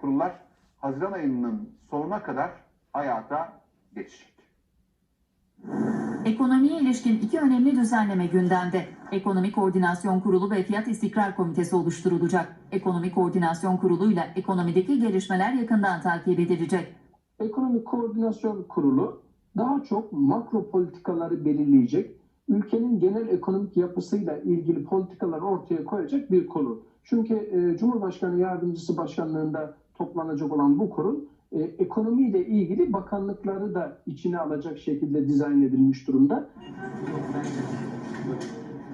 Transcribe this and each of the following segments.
kurullar Haziran ayının sonuna kadar hayata geçecek. Ekonomiye ilişkin iki önemli düzenleme gündemde. Ekonomi Koordinasyon Kurulu ve Fiyat İstikrar Komitesi oluşturulacak. Ekonomi Koordinasyon Kurulu ile ekonomideki gelişmeler yakından takip edilecek. Ekonomik Koordinasyon Kurulu daha çok makro politikaları belirleyecek, ülkenin genel ekonomik yapısıyla ilgili politikalar ortaya koyacak bir kurul. Çünkü e, Cumhurbaşkanı Yardımcısı Başkanlığında toplanacak olan bu kurul e, ekonomiyle ilgili bakanlıkları da içine alacak şekilde dizayn edilmiş durumda.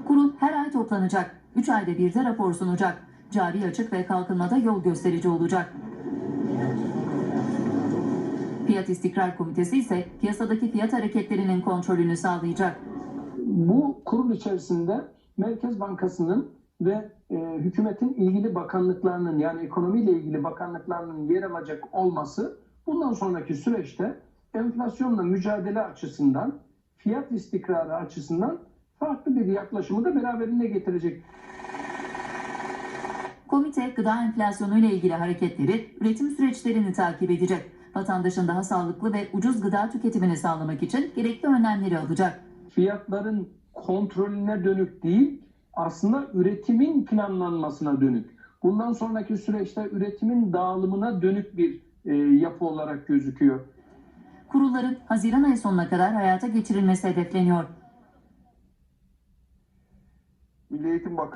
Kurul her ay toplanacak. 3 ayda bir de rapor sunacak. Cari açık ve kalkınmada yol gösterici olacak. Fiyat İstikrar Komitesi ise piyasadaki fiyat hareketlerinin kontrolünü sağlayacak. Bu kurul içerisinde Merkez Bankası'nın ve e, hükümetin ilgili bakanlıklarının yani ekonomiyle ilgili bakanlıklarının yer alacak olması bundan sonraki süreçte enflasyonla mücadele açısından, fiyat istikrarı açısından farklı bir yaklaşımı da beraberinde getirecek. Komite gıda enflasyonu ile ilgili hareketleri, üretim süreçlerini takip edecek. Vatandaşın daha sağlıklı ve ucuz gıda tüketimini sağlamak için gerekli önlemleri alacak. Fiyatların kontrolüne dönük değil, aslında üretimin planlanmasına dönük. Bundan sonraki süreçte üretimin dağılımına dönük bir e, yapı olarak gözüküyor. Kurulların Haziran ayı sonuna kadar hayata geçirilmesi hedefleniyor. Milli Eğitim Bakanı